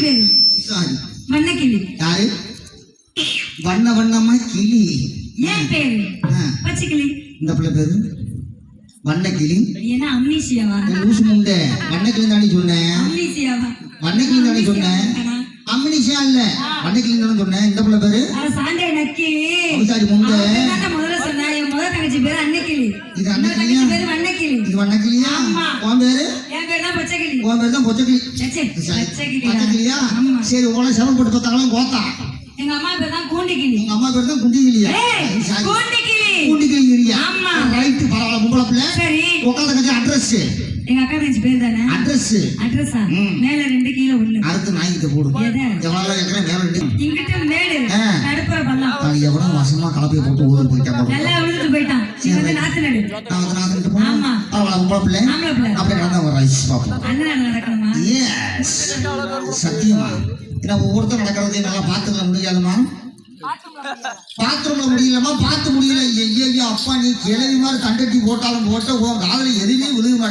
பேரு சாரி வண்ணக்கிளி யாரு வண்ண வண்ணமா கிளி ஏன் பேரு ஆ, பச்சைக்கிளி இந்த பிள்ளை பேரு வண்ண கிளி என்ன அம்னீசியாவா லூசு முண்டை வண்ண கிளி தானே சொன்னேன் அம்னீசியாவா வண்ண கிளி தானே சொன்னேன் அம்மினிஷா இல்ல வண்ண கிளி தானே சொன்னேன் இந்த பிள்ளை பேரு சாண்டை நக்கி சாரி முண்டை அவன் தானே முதல்ல சொன்னா என் முதல் தங்கச்சி பேரு இது பேரு வண்ணக்கிளி இது வண்ண கிளியா ஆமா. உன் பேரு என் பேர் தான் பச்சைக்கிளி உன் பேரு தான் பொச்ச கிளி சச்சே, சரி, பச்சைக்கிளியா சரி உங்களை சிரமப்பட்டு பார்த்தாங்களும் கோத்தா. எங்க அம்மா பேர் தான் கூண்டிக்கிளி. உங்க அம்மா பேர் தான் குண்டி கிளியா ஏய் சாரி கூண்டிக்கிளி. குண்டி கிளிங்கிறியா ஆமா. ரைட்டு பரவாயில்ல பொம்பளை பிள்ளை. சரி. உட்காந்து கட்சி அட்ரஸ் எங்க அக்கா தங்கச்சி பேர் தானே? அட்ரஸ் அட்ரஸா. மேல ரெண்டு கீழே ஒண்ணு. அடுத்து நாய்கிட்ட போடும் எதை? எவ்வளவு கேட்கிறேன் வேலை ரெண்டு. இங்கிட்ட மேடு. நடுப்புற பள்ளம். எவ்வளவு வருஷமா கலப்பையை போட்டு ஊருக்கு போயிட்டா போடும் நல்லா விழுந்துட்டு போயிட்டான். நீ வந்து நாத்து நடு. நான் வந்து நான் கிட்ட போனேன் ஆமா. பரவாயில்ல பொம்பளை பிள்ளை ஆம்பளை பிள்ளை. அப்படியே நடந்தா ஒரு ரைஸ் பார்ப்போம் அண்ணன் நடக்கணுமா? எஸ் சத்தியமா. ஏன்னா ஒவ்வொருத்தர் நடக்கிறதே நல்லா பார்த்துக்க முடியாதுமா பாத்ரூம்ல முடியலமா பார்த்து முடியல. ஐயோ அப்பா நீ கிளவி மாதிரி தண்டட்டி போட்டாலும் போட்ட உன் காதுல எதுவுமே விழுக வா